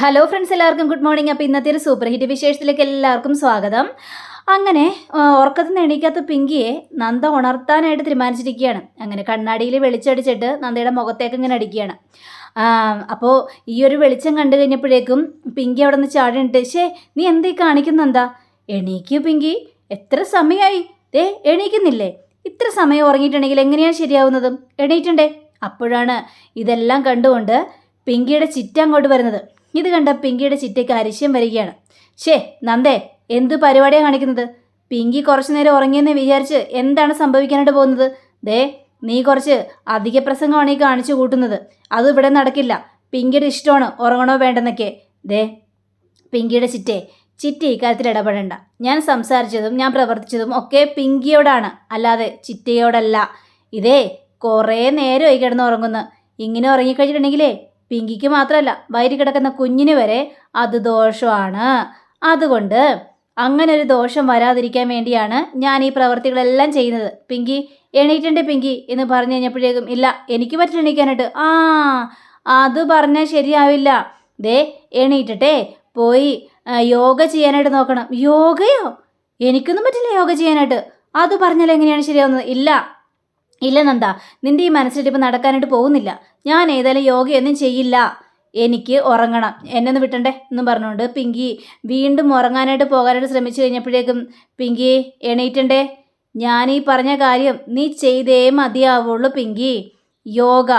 Hello friends എല്ലാവർക്കും good morning അപ്പോൾ ഇന്നത്തെ ഒരു സൂപ്പർ ഹിറ്റ് വിശേഷത്തിലേക്ക് എല്ലാവർക്കും സ്വാഗതം. അങ്ങനെ ഉറക്കത്തിൽ നിന്ന് എണീക്കാത്ത പിങ്കിയെ നന്ദ ഉണർത്താനായിട്ട് തീരുമാനിച്ചിരിക്കുകയാണ്. അങ്ങനെ കണ്ണാടിയിൽ വെളിച്ചടിച്ചിട്ട് നന്ദയുടെ മുഖത്തേക്ക് ഇങ്ങനെ അടിക്കുകയാണ്. അപ്പോൾ ഈ ഒരു വെളിച്ചം കണ്ടു കഴിഞ്ഞപ്പോഴേക്കും പിങ്കി അവിടെ നിന്ന് ചാടിയിട്ട് ശേ നീ എന്തേ കാണിക്കുന്നു എന്താ എണീക്കൂ പിങ്കി. എത്ര സമയമായി ദേ എണീക്കുന്നില്ലേ? ഇത്ര സമയം ഉറങ്ങിയിട്ടുണ്ടെങ്കിൽ എങ്ങനെയാണ് ശരിയാവുന്നത്? എണീറ്റണ്ടേ? അപ്പോഴാണ് ഇതെല്ലാം കണ്ടുകൊണ്ട് പിങ്കിയുടെ ചിറ്റ അങ്ങോട്ട് വരുന്നത്. ഇത് കണ്ട പിങ്കിയുടെ ചിറ്റയ്ക്ക് അരിശ്യം വരികയാണ്. ഷേ നന്ദേ എന്ത് പരിപാടിയാണ് കാണിക്കുന്നത്? പിങ്കി കുറച്ചു നേരം ഉറങ്ങിയെന്ന് വിചാരിച്ച് എന്താണ് സംഭവിക്കാനായിട്ട് പോകുന്നത്? ദേ നീ കുറച്ച് അധിക പ്രസംഗമാണ് ഈ കാണിച്ചു കൂട്ടുന്നത്. അത് ഇവിടെ നടക്കില്ല. പിങ്കിയുടെ ഇഷ്ടമാണ് ഉറങ്ങണോ വേണ്ടെന്നൊക്കെ. ദേ പിങ്കിയുടെ ചിറ്റേ ചിറ്റി ഇക്കാര്യത്തിൽ ഇടപെടേണ്ട. ഞാൻ സംസാരിച്ചതും ഞാൻ പ്രവർത്തിച്ചതും ഒക്കെ പിങ്കിയോടാണ്. അല്ലാതെ ചിറ്റയോടല്ല. ഇതേ കുറേ നേരമായി കിടന്ന് ഉറങ്ങുന്നു ഇങ്ങനെ ഉറങ്ങിക്കഴിഞ്ഞിട്ടുണ്ടെങ്കിലേ പിങ്കിക്ക് മാത്രമല്ല വയറി കിടക്കുന്ന കുഞ്ഞിന് വരെ അത് ദോഷമാണ്. അതുകൊണ്ട് അങ്ങനെ ഒരു ദോഷം വരാതിരിക്കാൻ വേണ്ടിയാണ് ഞാൻ ഈ പ്രവർത്തികളെല്ലാം ചെയ്യുന്നത്. പിങ്കി എണീറ്റണ്ട് പിങ്കി എന്ന് പറഞ്ഞു കഴിഞ്ഞപ്പോഴേക്കും ഇല്ല എനിക്ക് പറ്റില്ല എണീക്കാനായിട്ട്. ആ അത് പറഞ്ഞാൽ ശരിയാവില്ല. ദേ എണീറ്റട്ടെ പോയി യോഗ ചെയ്യാനായിട്ട് നോക്കണം. യോഗയോ? എനിക്കൊന്നും പറ്റില്ല യോഗ ചെയ്യാനായിട്ട്. അത് പറഞ്ഞാൽ എങ്ങനെയാണ് ശരിയാവുന്നത്? ഇല്ല ഇല്ല നന്ദ നിന്റെ ഈ മനസ്സിലിട്ട് ഇപ്പം നടക്കാനായിട്ട് പോകുന്നില്ല. ഞാൻ ഏതായാലും യോഗയൊന്നും ചെയ്യില്ല. എനിക്ക് ഉറങ്ങണം. എന്നെ ഒന്ന് വിട്ടണ്ടേ എന്നും പറഞ്ഞുകൊണ്ട് പിങ്കി വീണ്ടും ഉറങ്ങാനായിട്ട് പോകാനായിട്ട് ശ്രമിച്ചു കഴിഞ്ഞപ്പോഴേക്കും പിങ്കി എണീറ്റണ്ടേ? ഞാൻ ഈ പറഞ്ഞ കാര്യം നീ ചെയ്തേ മതിയാവുള്ളൂ പിങ്കി. യോഗ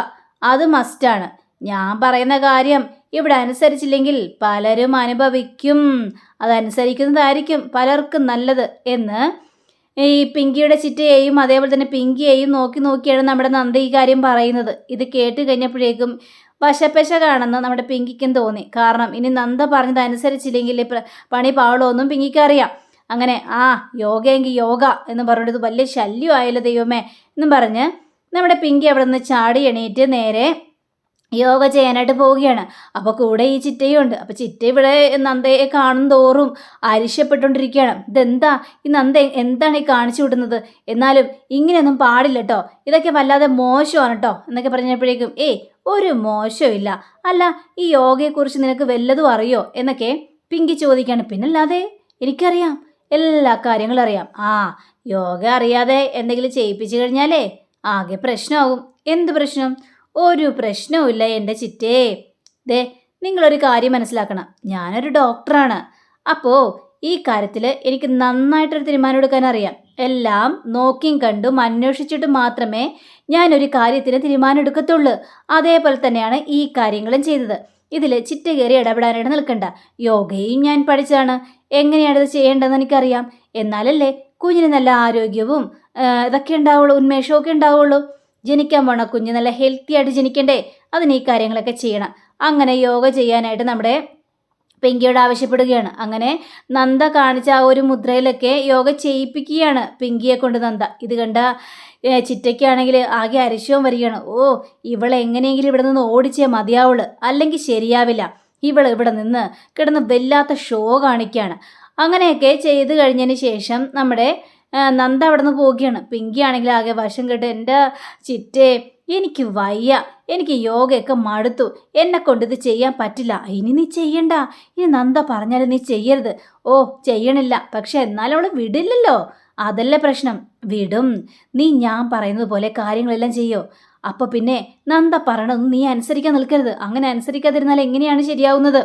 അത് മസ്റ്റാണ് ഞാൻ പറയുന്ന കാര്യം ഇവിടെ അനുസരിച്ചില്ലെങ്കിൽ പലരും അനുഭവിക്കും. അതനുസരിക്കുന്നതായിരിക്കും പലർക്കും നല്ലത് എന്ന് ഈ പിങ്കിയുടെ ചിറ്റയെയും അതേപോലെ തന്നെ പിങ്കിയെയും നോക്കി നോക്കിയാണ് നമ്മുടെ നന്ദ ഈ കാര്യം പറയുന്നത്. ഇത് കേട്ട് കഴിഞ്ഞപ്പോഴേക്കും വശപ്പശ കാണുന്ന നമ്മുടെ പിങ്കിക്കും തോന്നി. കാരണം ഇനി നന്ദ പറഞ്ഞതനുസരിച്ചില്ലെങ്കിൽ പണി പാവളൊന്നും പിങ്കിക്ക് അറിയാം. അങ്ങനെ ആ യോഗയെങ്കിൽ യോഗ എന്ന് പറഞ്ഞിട്ട് വലിയ ശല്യമായല്ലോ ദൈവമേ എന്നും പറഞ്ഞ് നമ്മുടെ പിങ്കി അവിടെ നിന്ന് ചാടി എണീറ്റ് നേരെ യോഗ ചെയ്യാനായിട്ട് പോവുകയാണ്. അപ്പോൾ കൂടെ ഈ ചിറ്റയും ഉണ്ട് അപ്പോൾ ചിറ്റ ഇവിടെ നന്ദയെ കാണും തോറും അരിശപ്പെട്ടുകൊണ്ടിരിക്കുകയാണ്. ഇതെന്താ? ഈ നന്ദ എന്താണ് ഈ കാണിച്ചു വിടുന്നത്? എന്നാലും ഇങ്ങനെയൊന്നും പാടില്ല കേട്ടോ ഇതൊക്കെ വല്ലാതെ മോശമാണ് കേട്ടോ എന്നൊക്കെ പറഞ്ഞപ്പോഴേക്കും ഏയ് ഒരു മോശമില്ല അല്ല ഈ യോഗയെക്കുറിച്ച് നിനക്ക് വല്ലതും അറിയോ? എന്നൊക്കെ പിങ്കി ചോദിക്കുകയാണ്. പിന്നല്ലാതെ എനിക്കറിയാം. എല്ലാ കാര്യങ്ങളും അറിയാം. ആ യോഗ അറിയാതെ എന്തെങ്കിലും ചെയ്യിപ്പിച്ചു കഴിഞ്ഞാലേ ആകെ പ്രശ്നമാകും. എന്ത് പ്രശ്നം? ഒരു പ്രശ്നവുമില്ല എന്റെ ചിറ്റേ. ദേ നിങ്ങളൊരു കാര്യം മനസ്സിലാക്കണം. ഞാനൊരു ഡോക്ടറാണ്. അപ്പോൾ ഈ കാര്യത്തിൽ എനിക്ക് നന്നായിട്ടൊരു തീരുമാനം എടുക്കാൻ അറിയാം. എല്ലാം നോക്കിയും കണ്ടും അന്വേഷിച്ചിട്ട് മാത്രമേ ഞാനൊരു കാര്യത്തിന് തീരുമാനം എടുക്കത്തുള്ളൂ അതേപോലെ തന്നെയാണ് ഈ കാര്യങ്ങളും ചെയ്തത്. ഇതിൽ ചിറ്റ കയറി ഇടപെടാനായിട്ട് നിൽക്കണ്ട. യോഗയും ഞാൻ പഠിച്ചതാണ്. എങ്ങനെയാണ് ഇത് ചെയ്യേണ്ടതെന്ന് എനിക്കറിയാം. എന്നാലല്ലേ കുഞ്ഞിന് നല്ല ആരോഗ്യവും ഇതൊക്കെ ഉണ്ടാവുള്ളൂ ഉന്മേഷവും ഒക്കെ ഉണ്ടാവുള്ളൂ. ജനിക്കാൻ പോണ കുഞ്ഞ് നല്ല ഹെൽത്തി ആയിട്ട് ജനിക്കണ്ടേ? അതിന് ഈ കാര്യങ്ങളൊക്കെ ചെയ്യണം. അങ്ങനെ യോഗ ചെയ്യാനായിട്ട് നമ്മുടെ പിങ്കിയോട് ആവശ്യപ്പെടുകയാണ്. അങ്ങനെ നന്ദ കാണിച്ച ആ ഒരു മുദ്രയിലൊക്കെ യോഗ ചെയ്യിപ്പിക്കുകയാണ് പിങ്കിയെ കൊണ്ട് നന്ദ. ഇത് കണ്ട ചിറ്റയ്ക്കാണെങ്കിൽ ആകെ അരിശവും വരികയാണ്. ഓ ഇവളെ എങ്ങനെയെങ്കിലും ഇവിടെ നിന്ന് ഓടിച്ചേ മതിയാവുള്ളൂ. അല്ലെങ്കിൽ ശരിയാവില്ല. ഇവൾ ഇവിടെ നിന്ന് കിടന്ന് വല്ലാത്ത ഷോ കാണിക്കുകയാണ്. അങ്ങനെയൊക്കെ ചെയ്ത് കഴിഞ്ഞതിന് ശേഷം നമ്മുടെ നന്ദ അവിടെ നിന്ന് പോവുകയാണ്. പിങ്കി ആണെങ്കിൽ ആകെ വശം കേട്ട് എന്റെ ചിറ്റേ എനിക്ക് വയ്യ. എനിക്ക് യോഗയൊക്കെ മടുത്തു. എന്നെ കൊണ്ട് ഇത് ചെയ്യാൻ പറ്റില്ല. ഇനി നീ ചെയ്യണ്ട. ഇനി നന്ദ പറഞ്ഞാൽ നീ ചെയ്യരുത്. ഓ ചെയ്യണില്ല. പക്ഷെ എന്നാലും അവൾ വിടില്ലല്ലോ. അതല്ലേ പ്രശ്നം. വിടും. നീ ഞാൻ പറയുന്നത് പോലെ കാര്യങ്ങളെല്ലാം ചെയ്യോ. അപ്പോൾ പിന്നെ നന്ദ പറയണതൊന്നും നീ അനുസരിക്കാൻ നിൽക്കരുത്. അങ്ങനെ അനുസരിക്കാതിരുന്നാൽ എങ്ങനെയാണ് ശരിയാവുന്നത്?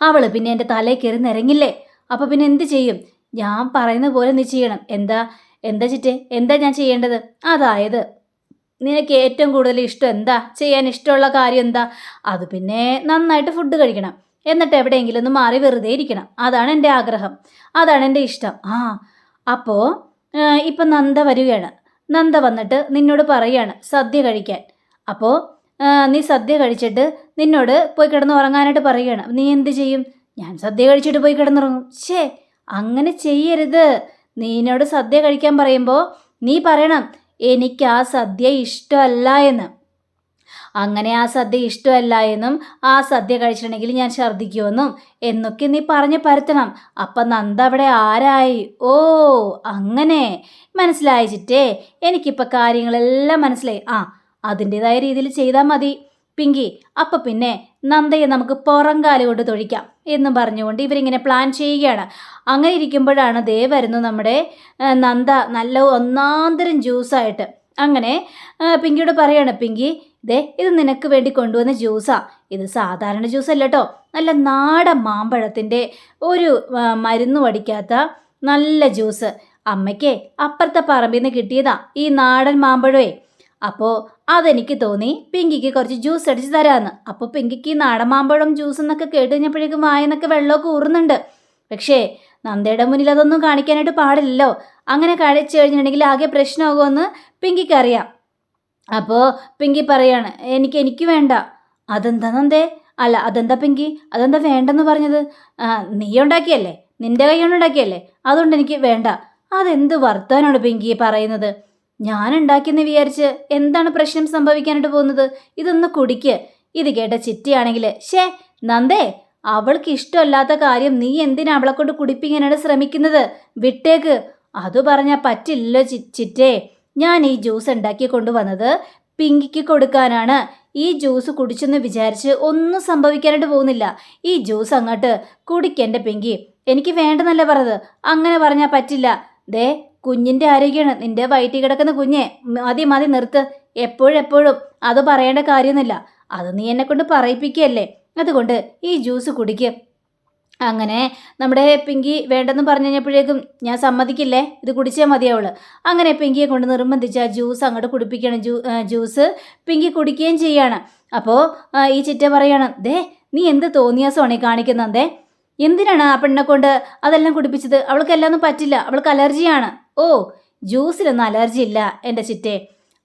അവൾ പിന്നെ എന്റെ തലയിൽ കയറി നിരങ്ങില്ലേ? അപ്പോൾ പിന്നെ എന്ത് ചെയ്യും? ഞാൻ പറയുന്ന പോലെ നീ ചെയ്യണം. എന്താ? എന്താ ചിറ്റേ? എന്താ ഞാൻ ചെയ്യേണ്ടത്? അതായത് നിനക്ക് ഏറ്റവും കൂടുതൽ ഇഷ്ടം എന്താ? ചെയ്യാൻ ഇഷ്ടമുള്ള കാര്യം എന്താ? അത് പിന്നെ നന്നായിട്ട് ഫുഡ് കഴിക്കണം. എന്നിട്ട് എവിടെയെങ്കിലും ഒന്ന് മാറി വെറുതെ ഇരിക്കണം. അതാണ് എന്റെ ആഗ്രഹം. അതാണ് എന്റെ ഇഷ്ടം. ആ അപ്പോൾ ഇപ്പം നന്ദ വരികയാണ്. നന്ദ വന്നിട്ട് നിന്നോട് പറയുകയാണ് സദ്യ കഴിക്കാൻ. അപ്പോൾ നീ സദ്യ കഴിച്ചിട്ട് നിന്നോട് പോയി കിടന്ന് ഉറങ്ങാനായിട്ട് പറയുകയാണ്. നീ എന്ത് ചെയ്യും? ഞാൻ സദ്യ കഴിച്ചിട്ട് പോയി കിടന്നുറങ്ങും. ഷേ അങ്ങനെ ചെയ്യരുത്. നീ എന്നോട് സദ്യ കഴിക്കാൻ പറയുമ്പോൾ നീ പറയണം എനിക്ക് ആ സദ്യ ഇഷ്ടമല്ല എന്ന്. അങ്ങനെ ആ സദ്യ ഇഷ്ടമല്ല എന്നും ആ സദ്യ കഴിച്ചിട്ടുണ്ടെങ്കിൽ ഞാൻ ഛർദ്ദിക്കുമെന്നും എന്നൊക്കെ നീ പറഞ്ഞ് പരത്തണം. അപ്പം നന്ദ അവിടെ ആരായി? ഓ അങ്ങനെ. മനസ്സിലായിച്ചിട്ടേ എനിക്കിപ്പോൾ കാര്യങ്ങളെല്ലാം മനസ്സിലായി. ആ അതിന്റെതായ രീതിയിൽ ചെയ്താൽ മതി. പിങ്കി അപ്പം പിന്നെ നന്ദയെ നമുക്ക് പുറംകാൽ കൊണ്ട് തൊഴിക്കാം എന്ന് പറഞ്ഞുകൊണ്ട് ഇവരിങ്ങനെ പ്ലാൻ ചെയ്യുകയാണ്. അങ്ങനെ ഇരിക്കുമ്പോഴാണ് ദേ വരുന്നു നമ്മുടെ നന്ദ നല്ല ഒന്നാന്തരം ജ്യൂസായിട്ട് അങ്ങനെ പിങ്കിയോട് പറയാണ് പിങ്കി ദേ ഇത് നിനക്ക് വേണ്ടി കൊണ്ടുവന്ന ജ്യൂസാ ഇത് സാധാരണ ജ്യൂസ് അല്ല കേട്ടോ നല്ല നാടൻ മാമ്പഴത്തിന്റെ ഒരു മരുന്ന് വടിക്കാത്ത നല്ല ജ്യൂസ് അമ്മയ്ക്കേ അപ്പുറത്തെ പറമ്പിൽ നിന്ന് കിട്ടിയതാ ഈ നാടൻ മാമ്പഴമേ. അപ്പോൾ അതെനിക്ക് തോന്നി പിങ്കിക്ക് കുറച്ച് ജ്യൂസ് അടിച്ച് തരാമെന്ന് അപ്പോൾ പിങ്കിക്ക് നാടൻ മാമ്പഴം ജ്യൂസ് എന്നൊക്കെ കേട്ട് കഴിഞ്ഞപ്പോഴേക്കും വായനൊക്കെ വെള്ളമൊക്കെ ഊറുന്നുണ്ട്. പക്ഷേ നന്ദയുടെ മുന്നിൽ അതൊന്നും കാണിക്കാനായിട്ട് പാടില്ലല്ലോ. അങ്ങനെ കഴിച്ചു കഴിഞ്ഞിട്ടുണ്ടെങ്കിൽ ആകെ പ്രശ്നമാകുമെന്ന് പിങ്കിക്ക് അറിയാം അപ്പോൾ പിങ്കി പറയാണ് എനിക്ക് എനിക്ക് വേണ്ട. അതെന്താ നന്ദേ? അല്ല അതെന്താ പിങ്കി? അതെന്താ വേണ്ടെന്ന് പറഞ്ഞത്? നീ ഉണ്ടാക്കിയല്ലേ? നിന്റെ കൈ കൊണ്ട് ഉണ്ടാക്കിയല്ലേ? അതുകൊണ്ട് എനിക്ക് വേണ്ട. അതെന്ത് വർത്താനാണ് പിങ്കി പറയുന്നത്? ഞാൻ ഉണ്ടാക്കിയെന്ന് വിചാരിച്ച് എന്താണ് പ്രശ്നം സംഭവിക്കാനായിട്ട് പോകുന്നത്? ഇതൊന്ന് കുടിക്ക്. ഇത് കേട്ട ചിറ്റിയാണെങ്കിൽ ഷേ നന്ദേ അവൾക്ക് ഇഷ്ടമല്ലാത്ത കാര്യം നീ എന്തിനാ അവളെ കൊണ്ട് കുടിപ്പിക്കാനാണ് ശ്രമിക്കുന്നത്? വിട്ടേക്ക്. അത് പറഞ്ഞാൽ പറ്റില്ലല്ലോ ചി ചിറ്റേ. ഞാൻ ഈ ജ്യൂസ് ഉണ്ടാക്കി കൊണ്ടുവന്നത് പിങ്കിക്ക് കൊടുക്കാനാണ്. ഈ ജ്യൂസ് കുടിച്ചെന്ന് വിചാരിച്ച് ഒന്നും സംഭവിക്കാനായിട്ട് പോകുന്നില്ല. ഈ ജ്യൂസ് അങ്ങോട്ട് കുടിക്കെന്റെ പിങ്കി. എനിക്ക് വേണ്ടെന്നല്ല പറഞ്ഞത്. അങ്ങനെ പറഞ്ഞാൽ പറ്റില്ല. ദേ കുഞ്ഞിന്റെ ആരോഗ്യമാണ് നിന്റെ വയറ്റി കിടക്കുന്ന കുഞ്ഞെ മതി മതി നിർത്ത്. എപ്പോഴെപ്പോഴും അത് പറയേണ്ട കാര്യമൊന്നുമില്ല. അത് നീ എന്നെ കൊണ്ട് പറയിപ്പിക്കുകയല്ലേ? അതുകൊണ്ട് ഈ ജ്യൂസ് കുടിക്ക്. അങ്ങനെ നമ്മുടെ പിങ്കി വേണ്ടെന്ന് പറഞ്ഞു കഴിഞ്ഞപ്പോഴേക്കും ഞാൻ സമ്മതിക്കില്ലേ? ഇത് കുടിച്ചേ മതിയാവുള്ളൂ അങ്ങനെ പിങ്കിയെ കൊണ്ട് നിർബന്ധിച്ച് ആ ജ്യൂസ് അങ്ങോട്ട് കുടിപ്പിക്കണം ജ്യൂ ജ്യൂസ് പിങ്കി കുടിക്കുകയും ചെയ്യാണ്. അപ്പോൾ ഈ ചിറ്റ പറയാണ് ദേ നീ എന്ത് തോന്നിയാസമാണ് ഈ കാണിക്കുന്നതേ? എന്തിനാണ് ആ പെണ്ണെ കൊണ്ട് അതെല്ലാം കുടിപ്പിച്ചത്? അവൾക്ക് എല്ലാം ഒന്നും പറ്റില്ല. അവൾക്ക് അലർജിയാണ്. ഓ ജ്യൂസിലൊന്നും അലർജി ഇല്ല എന്റെ ചിറ്റേ.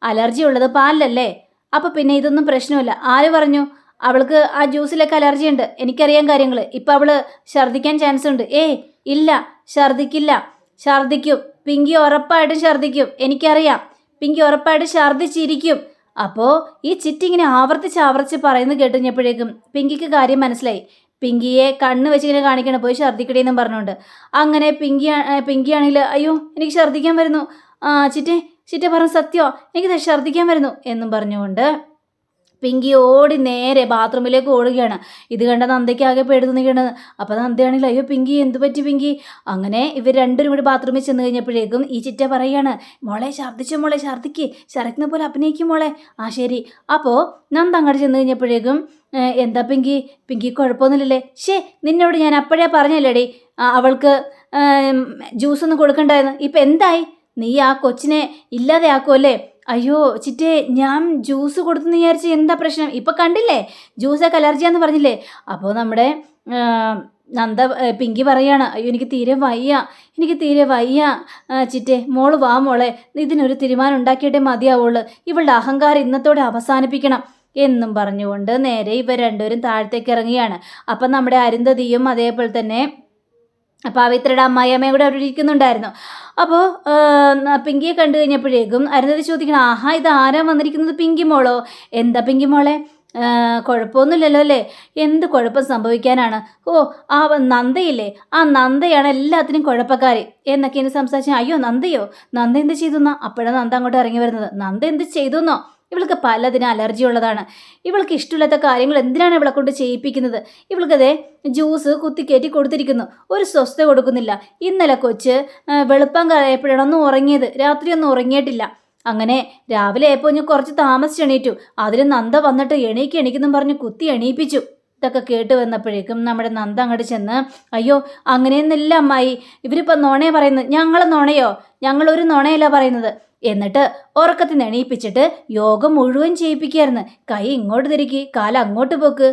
അലർജി ഉള്ളത് പാലല്ലേ അപ്പോൾ പിന്നെ ഇതൊന്നും പ്രശ്നമില്ല. ആര് പറഞ്ഞു? അവൾക്ക് ആ ജ്യൂസിലൊക്കെ അലർജി ഉണ്ട്. എനിക്കറിയാൻ കാര്യങ്ങൾ ഇപ്പം അവൾ ഛർദ്ദിക്കാൻ ചാൻസ് ഉണ്ട്. ഏയ് ഇല്ല ഛർദ്ദിക്കില്ല. ഛർദ്ദിക്കും. പിങ്കി ഉറപ്പായിട്ടും ഛർദ്ദിക്കും. എനിക്കറിയാം. പിങ്കി ഉറപ്പായിട്ട് ഛർദ്ദിച്ചിരിക്കും. അപ്പോൾ ഈ ചിറ്റിങ്ങനെ ആവർത്തിച്ച് ആവർത്തിച്ച് പറയുന്നത് കേട്ടുകഴിഞ്ഞപ്പോഴേക്കും പിങ്കിക്ക് കാര്യം മനസ്സിലായി. പിങ്കിയെ കണ്ണ് വെച്ചിങ്ങനെ കാണിക്കണം. പോയി ഛർദ്ദിക്കടേന്നും പറഞ്ഞുകൊണ്ട് അങ്ങനെ പിങ്കി പിങ്കിയാണെങ്കിൽ അയ്യോ എനിക്ക് ഛർദ്ദിക്കാൻ വരുന്നു. ചിറ്റേ ചിറ്റ പറഞ്ഞ സത്യോ എനിക്ക് ഛർദ്ദിക്കാൻ വരുന്നു എന്നും പറഞ്ഞുകൊണ്ട് പിങ്കി ഓടി നേരെ ബാത്റൂമിലേക്ക് ഓടുകയാണ്. ഇത് കണ്ട നന്ദയ്ക്ക് ആകെ പേടുന്നു നിൽക്കണത് അപ്പോൾ നന്ദയാണെങ്കിൽ അയ്യോ പിങ്കി എന്ത് പറ്റി പിങ്കി? അങ്ങനെ ഇവർ രണ്ടുപേരും കൂടി ബാത്റൂമിൽ ചെന്ന് കഴിഞ്ഞപ്പോഴേക്കും ഈ ചിറ്റ പറയാണ് മോളെ ഛർദ്ദിച്ചു മോളെ ഛർദ്ദിക്ക്. ഛർദിക്കുന്ന പോലെ അഭിനയിക്കും മോളെ. ആ ശരി. അപ്പോൾ നന്ദ അങ്ങോട്ട് ചെന്ന് കഴിഞ്ഞപ്പോഴേക്കും എന്താ പിങ്കി? പിങ്കി കുഴപ്പമൊന്നുമില്ലല്ലേ? ഷേ നിന്നോട് ഞാൻ അപ്പോഴേ പറഞ്ഞല്ലേടി. അവൾക്ക് ജ്യൂസ് ഒന്നും കൊടുക്കണ്ടായിരുന്നു. ഇപ്പം എന്തായി? നീ ആ കൊച്ചിനെ ഇല്ലാതെ ആക്കുമല്ലേ അയ്യോ ചിറ്റേ ഞാൻ ജ്യൂസ് കൊടുത്തെന്ന് വിചാരിച്ച് എന്താ പ്രശ്നം? ഇപ്പം കണ്ടില്ലേ? ജ്യൂസൊക്കെ അലർജിയാന്ന് പറഞ്ഞില്ലേ? അപ്പോൾ നമ്മുടെ നന്ദ പിങ്കി പറയാണ് അയ്യോ എനിക്ക് തീരെ വയ്യ എനിക്ക് തീരെ വയ്യ. ചിറ്റേ മോൾ വാ മോളെ ഇതിനൊരു തീരുമാനം ഉണ്ടാക്കിയിട്ടേ മതിയാവുള്ളൂ. ഇവളുടെ അഹങ്കാരം ഇന്നത്തോടെ അവസാനിപ്പിക്കണം. എന്നും പറഞ്ഞുകൊണ്ട് നേരെ ഇവർ രണ്ടുപേരും താഴത്തേക്ക് ഇറങ്ങുകയാണ്. അപ്പം നമ്മുടെ അരുന്ധതിയും അതേപോലെ തന്നെ പവിത്രയുടെ അമ്മായിയമ്മയും കൂടെ അവിടെ ഇരിക്കുന്നുണ്ടായിരുന്നു. അപ്പോൾ പിങ്കിയെ കണ്ടു കഴിഞ്ഞപ്പോഴേക്കും അരുന്നതി ചോദിക്കണം ആഹാ ഇത് ആരാ വന്നിരിക്കുന്നത് പിങ്കി മോളോ? എന്താ പിങ്കി മോളെ? കുഴപ്പമൊന്നുമില്ലല്ലോ അല്ലേ? എന്ത് കുഴപ്പം സംഭവിക്കാനാണ്? ഓ ആ നന്ദയില്ലേ? ആ നന്ദയാണ് എല്ലാത്തിനും കുഴപ്പക്കാരി. എന്നൊക്കെ ഇനി സംസാരിച്ചാൽ അയ്യോ നന്ദയോ? നന്ദ എന്ത് ചെയ്തു എന്നാ അപ്പോഴാണ് നന്ദ അങ്ങോട്ട് ഇറങ്ങി വരുന്നത്. നന്ദ എന്ത് ചെയ്തുന്നോ? ഇവൾക്ക് പലതിനും അലർജി ഉള്ളതാണ്. ഇവൾക്ക് ഇഷ്ടമില്ലാത്ത കാര്യങ്ങൾ എന്തിനാണ് ഇവളെ കൊണ്ട് ചെയ്യിപ്പിക്കുന്നത്? ഇവൾക്കതേ ജ്യൂസ് കുത്തിക്കയറ്റി കൊടുത്തിരിക്കുന്നു. ഒരു സ്വസ്ഥത കൊടുക്കുന്നില്ല. ഇന്നലെ കൊച്ച് വെളുപ്പം കഴിയപ്പോഴാണ് ഒന്നും ഉറങ്ങിയത്. രാത്രി ഒന്നും ഉറങ്ങിയിട്ടില്ല. അങ്ങനെ രാവിലെ ആയപ്പോൾ ഞാൻ കുറച്ച് താമസിച്ച് എണീറ്റു. അതിന് നന്ദ വന്നിട്ട് എണീക്ക് എണീക്കെന്നും പറഞ്ഞ് കുത്തി എണീപ്പിച്ചു. ഇതൊക്കെ കേട്ട് വന്നപ്പോഴേക്കും നമ്മുടെ നന്ദ അങ്ങോട്ട് ചെന്ന് അയ്യോ അങ്ങനെയൊന്നുമില്ല അമ്മായി. ഇവരിപ്പോൾ നോണേ പറയുന്നത്. ഞങ്ങൾ നോണയോ? ഞങ്ങളൊരു നോണയല്ല പറയുന്നത്. എന്നിട്ട് ഉറക്കത്തിൽ നിന്ന് എണീപ്പിച്ചിട്ട് യോഗം മുഴുവൻ ചെയ്യിപ്പിക്കുകയായിരുന്നു. കൈ ഇങ്ങോട്ട് തിരിക്കി കാല അങ്ങോട്ട് പോക്ക്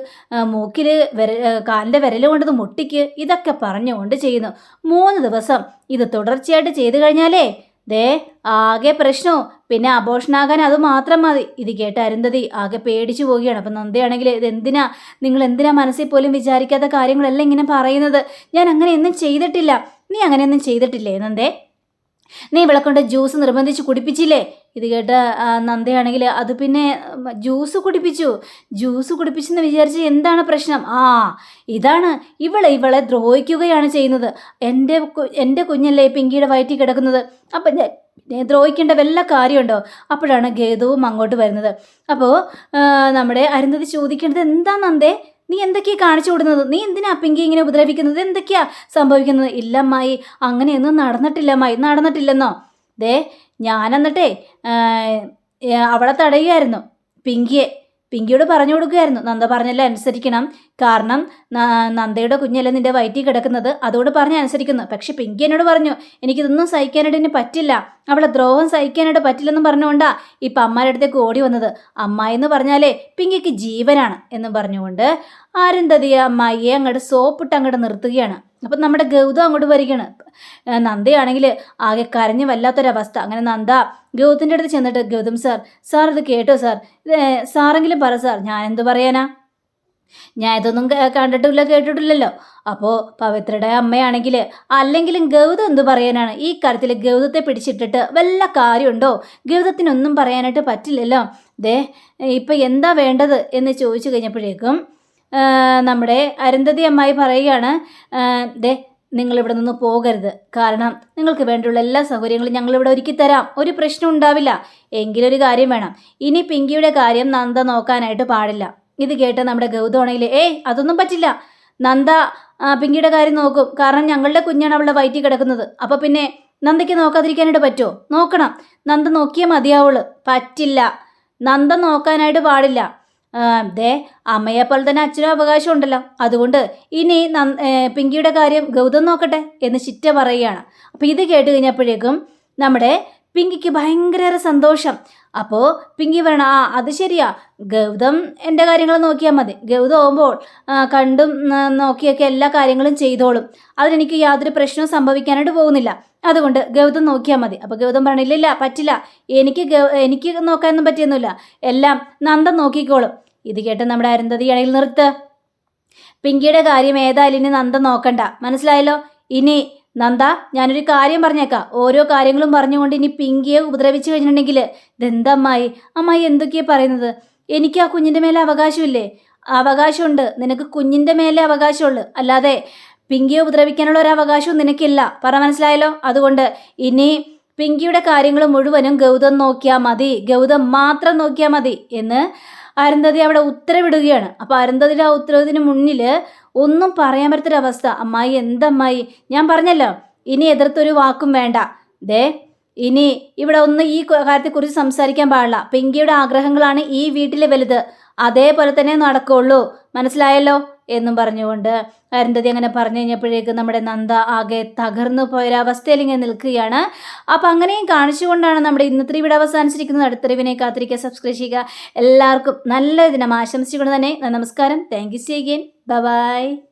മൂക്കിൽ വിര കാലിന്റെ വിരൽ കൊണ്ടത് മുട്ടിക്ക് ഇതൊക്കെ പറഞ്ഞുകൊണ്ട് ചെയ്യുന്നു. മൂന്ന് ദിവസം ഇത് തുടർച്ചയായിട്ട് ചെയ്തു കഴിഞ്ഞാലേ ദേ ആകെ പ്രശ്നവും പിന്നെ അബോഷനാകാൻ അത് മാത്രം മതി. ഇത് കേട്ട് അരുന്ധതി ആകെ പേടിച്ചു പോവുകയാണ്. അപ്പം നന്ദയാണെങ്കിൽ ഇത് എന്തിനാ? നിങ്ങൾ എന്തിനാ മനസ്സിൽ പോലും വിചാരിക്കാത്ത കാര്യങ്ങളെല്ലാം ഇങ്ങനെ പറയുന്നത്. ഞാൻ അങ്ങനെയൊന്നും ചെയ്തിട്ടില്ല. നീ അങ്ങനെയൊന്നും ചെയ്തിട്ടില്ലേ നന്ദേ? നീ ഇവളെ കൊണ്ട് ജ്യൂസ് നിർബന്ധിച്ച് കുടിപ്പിച്ചില്ലേ? ഇത് കേട്ട നന്ദയാണെങ്കിൽ അത് പിന്നെ ജ്യൂസ് കുടിപ്പിച്ചു. ജ്യൂസ് കുടിപ്പിച്ചെന്ന് വിചാരിച്ച് എന്താണ് പ്രശ്നം? ആ ഇതാണ്. ഇവളെ ഇവളെ ദ്രോഹിക്കുകയാണ് ചെയ്യുന്നത്. എന്റെ എന്റെ കുഞ്ഞല്ലേ പിങ്കിയുടെ വയറ്റിൽ കിടക്കുന്നത്. അപ്പം ഞാൻ ദ്രോഹിക്കേണ്ട വല്ല കാര്യമുണ്ടോ? അപ്പോഴാണ് ഗേതുവും അങ്ങോട്ട് വരുന്നത്. അപ്പോൾ നമ്മുടെ അരുന്ധതി ചോദിക്കേണ്ടത് എന്താ നന്ദേ? നീ എന്തൊക്കെയാ കാണിച്ചു കൊടുക്കുന്നത്? നീ എന്തിനാ പിങ്കി ഇങ്ങനെ ഉപദ്രവിക്കുന്നത്? എന്തൊക്കെയാ സംഭവിക്കുന്നത്? ഇല്ലമ്മായി അങ്ങനെയൊന്നും നടന്നിട്ടില്ലമ്മായി നടന്നിട്ടില്ലെന്നോ? ദേ ഞാനെന്നിട്ടേ അവളെ തടയുമായിരുന്നു പിങ്കിയെ. പിങ്കിയോട് പറഞ്ഞു കൊടുക്കുകയായിരുന്നു. നന്ദ പറഞ്ഞല്ലേ അനുസരിക്കണം. കാരണം നന്ദയുടെ കുഞ്ഞല്ല നിന്റെ വയറ്റിൽ കിടക്കുന്നത്? അതോട് പറഞ്ഞ് അനുസരിക്കുന്നു. പക്ഷെ പിങ്കി എന്നോട് പറഞ്ഞു എനിക്കിതൊന്നും സഹിക്കാനായിട്ട് ഇനി പറ്റില്ല. അവളെ ദ്രോഹം സഹിക്കാനായിട്ട് പറ്റില്ലെന്നും പറഞ്ഞുകൊണ്ടാ ഇപ്പം അമ്മാരുടെ അടുത്തേക്ക് ഓടി വന്നത്. അമ്മായി എന്ന് പറഞ്ഞാലേ പിങ്കിക്ക് ജീവനാണ് എന്ന് പറഞ്ഞുകൊണ്ട് ആരന്തതിയ അമ്മായിയെ അങ്ങോട്ട് സോപ്പിട്ട് അങ്ങോട്ട് നിർത്തുകയാണ്. അപ്പം നമ്മുടെ ഗൗതം അങ്ങോട്ട് വരികയാണ്. നന്ദയാണെങ്കിൽ ആകെ കരഞ്ഞ് വല്ലാത്തൊരവസ്ഥ. അങ്ങനെ നന്ദ ഗൗതത്തിന്റെ അടുത്ത് ചെന്നിട്ട് ഗൗതം സാർ സാർ ഇത് കേട്ടോ സാർ. സാറെങ്കിലും പറ സാർ. ഞാൻ എന്ത് പറയാനാ? ഞാൻ ഇതൊന്നും കണ്ടിട്ടില്ല കേട്ടിട്ടില്ലല്ലോ. അപ്പോൾ പവിത്രയുടെ അമ്മയാണെങ്കിൽ അല്ലെങ്കിലും ഗൗതം എന്ത് പറയാനാണ്? ഈ കാര്യത്തിൽ ഗൗതത്തെ പിടിച്ചിട്ടിട്ട് വല്ല കാര്യമുണ്ടോ? ഗൗതത്തിനൊന്നും പറയാനായിട്ട് പറ്റില്ലല്ലോ. ദേ ഇപ്പം എന്താ വേണ്ടത് എന്ന് ചോദിച്ചു കഴിഞ്ഞപ്പോഴേക്കും നമ്മുടെ അരുന്ധതി അമ്മായി പറയുകയാണ് ദേ നിങ്ങളിവിടെ നിന്ന് പോകരുത്. കാരണം നിങ്ങൾക്ക് വേണ്ടിയുള്ള എല്ലാ സൗകര്യങ്ങളും ഞങ്ങളിവിടെ ഒരുക്കി തരാം. ഒരു പ്രശ്നം ഉണ്ടാവില്ല. എങ്കിലൊരു കാര്യം വേണം. ഇനി പിങ്കിയുടെ കാര്യം നന്ദ നോക്കാനായിട്ട് പാടില്ല. ഇത് കേട്ട് നമ്മുടെ ഗൗതമാണെങ്കിൽ ഏയ് അതൊന്നും പറ്റില്ല. നന്ദ പിങ്കിയുടെ കാര്യം നോക്കും. കാരണം ഞങ്ങളുടെ കുഞ്ഞാണ് അവളുടെ വയറ്റിൽ കിടക്കുന്നത്. അപ്പോൾ പിന്നെ നന്ദയ്ക്ക് നോക്കാതിരിക്കാനായിട്ട് പറ്റുമോ നോക്കണം. നന്ദ നോക്കിയാൽ മതിയാവുള്ളൂ. പറ്റില്ല. നന്ദ നോക്കാനായിട്ട് പാടില്ല. ദേ അമ്മയെ പോലെ തന്നെ അച്ഛനും അവകാശം ഉണ്ടല്ലോ. അതുകൊണ്ട് ഇനി പിങ്കിയുടെ കാര്യം ഗൗതം നോക്കട്ടെ എന്ന് ചിറ്റ പറയുകയാണ്. അപ്പോൾ ഇത് കേട്ട് കഴിഞ്ഞപ്പോഴേക്കും നമ്മുടെ പിങ്കിക്ക് ഭയങ്കര സന്തോഷം. അപ്പോൾ പിങ്കി പറയണം ആ അത് ശരിയാ. ഗൗതം എന്റെ കാര്യങ്ങൾ നോക്കിയാൽ മതി. ഗൗതം ആകുമ്പോൾ കണ്ടും നോക്കിയൊക്കെ എല്ലാ കാര്യങ്ങളും ചെയ്തോളും. അതിനെനിക്ക് യാതൊരു പ്രശ്നവും സംഭവിക്കാനായിട്ട് പോകുന്നില്ല. അതുകൊണ്ട് ഗൗതം നോക്കിയാൽ മതി. അപ്പോൾ ഗൗതം പറഞ്ഞില്ല പറ്റില്ല. എനിക്ക് എനിക്ക് നോക്കാനൊന്നും പറ്റിയൊന്നുമില്ല. എല്ലാം നന്ദൻ നോക്കിക്കോളും. ഇത് കേട്ട് നമ്മുടെ അരുന്ധതിയാണെങ്കിൽ നിർത്ത്. പിങ്കിയുടെ കാര്യം ഏതായാലും ഇനി നന്ദ നോക്കണ്ട. മനസ്സിലായല്ലോ? ഇനി നന്ദ ഞാനൊരു കാര്യം പറഞ്ഞേക്കാം. ഓരോ കാര്യങ്ങളും പറഞ്ഞുകൊണ്ട് ഇനി പിങ്കിയെ ഉപദ്രവിച്ചു കഴിഞ്ഞിട്ടുണ്ടെങ്കിൽ ഇതെന്താ അമ്മായി? അമ്മായി എന്തൊക്കെയാ പറയുന്നത്? എനിക്ക് ആ കുഞ്ഞിന്റെ മേലെ അവകാശമില്ലേ? അവകാശമുണ്ട്. നിനക്ക് കുഞ്ഞിന്റെ മേലെ അവകാശമുള്ളു. അല്ലാതെ പിങ്കിയെ ഉപദ്രവിക്കാനുള്ള ഒരു അവകാശവും നിനക്കില്ല. പറ മനസ്സിലായല്ലോ? അതുകൊണ്ട് ഇനി പിങ്കിയുടെ കാര്യങ്ങൾ മുഴുവനും ഗൗതം നോക്കിയാൽ മതി. ഗൗതം മാത്രം നോക്കിയാൽ മതി എന്ന് അരുന്ധതി അവിടെ ഉത്തരവിടുകയാണ്. അപ്പോൾ അരുന്ധതിയുടെ ആ ഉത്തരവിന് മുന്നിൽ ഒന്നും പറയാൻ പറ്റത്തൊരവസ്ഥ. അമ്മായി എന്തമ്മായി? ഞാൻ പറഞ്ഞല്ലോ ഇനി എതിർത്തൊരു വാക്കും വേണ്ട. ദേ ഇനി ഇവിടെ ഒന്ന് ഈ കാര്യത്തെ കാര്യത്തെക്കുറിച്ച് സംസാരിക്കാൻ പാടില്ല. പിങ്കിയുടെ ആഗ്രഹങ്ങളാണ് ഈ വീട്ടിലെ വലുത്. അതേപോലെ തന്നെ നടക്കുള്ളൂ. മനസ്സിലായല്ലോ? എന്നും പറഞ്ഞുകൊണ്ട് അരുന്ധതി അങ്ങനെ പറഞ്ഞു കഴിഞ്ഞപ്പോഴേക്കും നമ്മുടെ നന്ദ ആകെ തകർന്നു പോയൊരവസ്ഥയിൽ ഇങ്ങനെ നിൽക്കുകയാണ്. അപ്പം അങ്ങനെയും കാണിച്ചുകൊണ്ടാണ് നമ്മുടെ ഇന്നത്തെ ഇവിടെ അവസാനിച്ചിരിക്കുന്നത്. അടുത്തൊരുവിനെ കാത്തിരിക്കുക സബ്സ്ക്രൈബ് ചെയ്യുക. എല്ലാവർക്കും നല്ല ദിനം ആശംസിച്ചുകൊണ്ട് തന്നെ നമസ്കാരം. Thank you see again bye